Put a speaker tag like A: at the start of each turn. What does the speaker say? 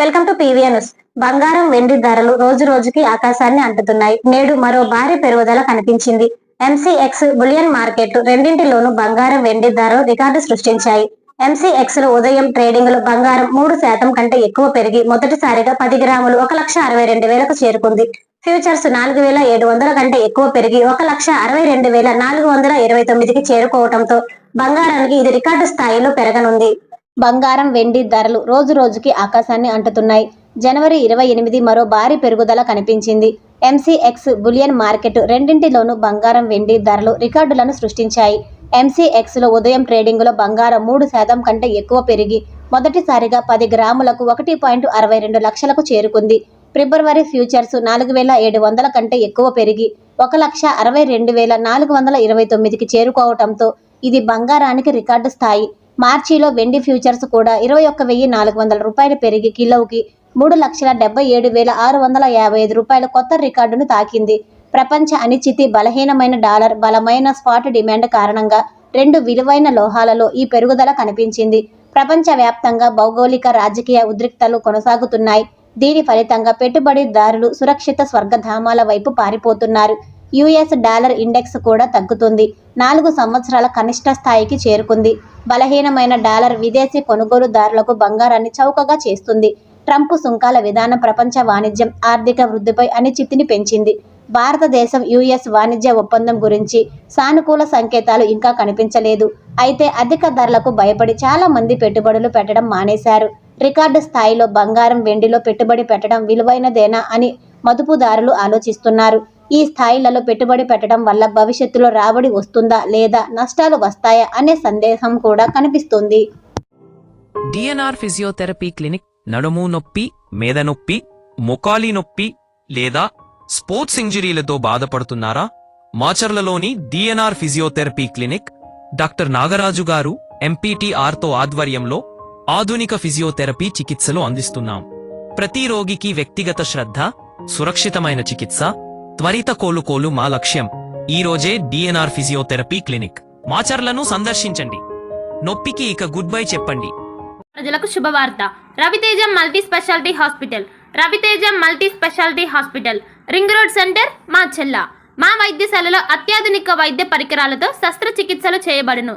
A: Welcome to PVNS బంగారం వెండి ధరలు రోజు రోజుకి ఆకాశాన్ని అంటుతున్నాయి. నేడు మరో భారీ పెరుగుదల కనిపించింది. ఎంసీఎక్స్ బులియన్ మార్కెట్ రెండింటిలోనూ బంగారం వెండి ధరలు రికార్డు సృష్టించాయి. ఎంసీఎక్స్లో ఉదయం ట్రేడింగ్లో బంగారం మూడు శాతం కంటే ఎక్కువ పెరిగి మొదటిసారిగా పది గ్రాములు ఒక లక్ష అరవై రెండు వేలకు చేరుకుంది. ఫ్యూచర్స్ నాలుగు వేల ఏడు వందల కంటే ఎక్కువ పెరిగి ఒక లక్ష అరవై రెండు వేల నాలుగు వందల ఇరవై తొమ్మిదికి చేరుకోవడంతో బంగారానికి ఇది రికార్డు స్థాయిలో పెరగనుంది. బంగారం వెండి ధరలు రోజు రోజుకి ఆకాశాన్ని అంటుతున్నాయి. జనవరి ఇరవై ఎనిమిది మరో భారీ పెరుగుదల కనిపించింది. ఎంసీఎక్స్ బులియన్ మార్కెట్ రెండింటిలోనూ బంగారం వెండి ధరలు రికార్డులను సృష్టించాయి. ఎంసీఎక్స్లో ఉదయం ట్రేడింగ్లో బంగారం మూడు శాతం కంటే ఎక్కువ పెరిగి మొదటిసారిగా పది గ్రాములకు ఒకటి పాయింట్ అరవై రెండు లక్షలకు చేరుకుంది. ఫిబ్రవరి ఫ్యూచర్స్ నాలుగు వేల ఏడు వందల కంటే ఎక్కువ పెరిగి ఒక లక్ష అరవై రెండు వేల నాలుగు వందల ఇరవై తొమ్మిదికి చేరుకోవటంతో ఇది బంగారానికి రికార్డు స్థాయి. మార్చిలో వెండి ఫ్యూచర్స్ కూడా ఇరవై ఒక్క వెయ్యి నాలుగు వందల రూపాయలు పెరిగి కిలోకి మూడు లక్షల డెబ్బై ఏడు వేల ఆరు వందల యాభై ఐదు రూపాయల కొత్త రికార్డును తాకింది. ప్రపంచ అనిశ్చితి బలహీనమైన డాలర్ బలమైన స్పాట్ డిమాండ్ కారణంగా రెండు విలువైన లోహాలలో ఈ పెరుగుదల కనిపించింది. ప్రపంచవ్యాప్తంగా భౌగోళిక రాజకీయ ఉద్రిక్తలు కొనసాగుతున్నాయి. దీని ఫలితంగా పెట్టుబడిదారులు సురక్షిత స్వర్గధామాల వైపు పారిపోతున్నారు. యుఎస్ డాలర్ ఇండెక్స్ కూడా తగ్గుతుంది. నాలుగు సంవత్సరాల కనిష్ట స్థాయికి చేరుకుంది. బలహీనమైన డాలర్ విదేశీ కొనుగోలుదారులకు బంగారాన్ని చౌకగా చేస్తుంది. ట్రంప్ సుంకాల విధానం ప్రపంచ వాణిజ్యం ఆర్థిక వృద్ధిపై అనిచితిని పెంచింది. భారతదేశం యుఎస్ వాణిజ్య ఒప్పందం గురించి సానుకూల సంకేతాలు ఇంకా కనిపించలేదు. అయితే అధిక ధరలకు భయపడి చాలా మంది పెట్టుబడులు పెట్టడం మానేశారు. రికార్డు స్థాయిలో బంగారం వెండిలో పెట్టుబడి పెట్టడం విలువైనదేనా అని మదుపుదారులు ఆలోచిస్తున్నారు. ఈ స్థాయిలలో పెట్టుబడి పెట్టడం వల్ల భవిష్యత్తులో రాబడి వస్తుందా లేదా నష్టాలు వస్తాయా అనే సందేహం కూడా కనిపిస్తుంది.
B: డిఎన్ఆర్ ఫిజియోథెరపీ క్లినిక్ నడుము నొప్పి మేద నొప్పి మొకాలి నొప్పి లేదా స్పోర్ట్స్ ఇంజరీలతో బాధపడుతున్నారా? మాచర్లలోని DNR physiotherapy clinic doctor Nagaraju garu ఎంపీటీఆర్తో ఆధ్వర్యంలో ఆధునిక ఫిజియోథెరపీ చికిత్సలు అందిస్తున్నాం. ప్రతి రోగికి వ్యక్తిగత శ్రద్ధ సురక్షితమైన చికిత్స త్వరిత కోలుకోలు మా లక్ష్యం. ఈ రోజే డిఎన్ఆర్ ఫిజియోథెరపీ క్లినిక్ మాచర్లను సందర్శించండి. నొప్పికి ఇక గుడ్ బై చెప్పండి.
C: ప్రజలకు శుభవార్త. Raviteja multi speciality hospital. Raviteja multi speciality hospital. Ring road centre మా చెల్ల మా వైద్యశాలలో అత్యాధునిక వైద్య పరికరాలతో శస్త్రచికిత్సలు చేయబడును.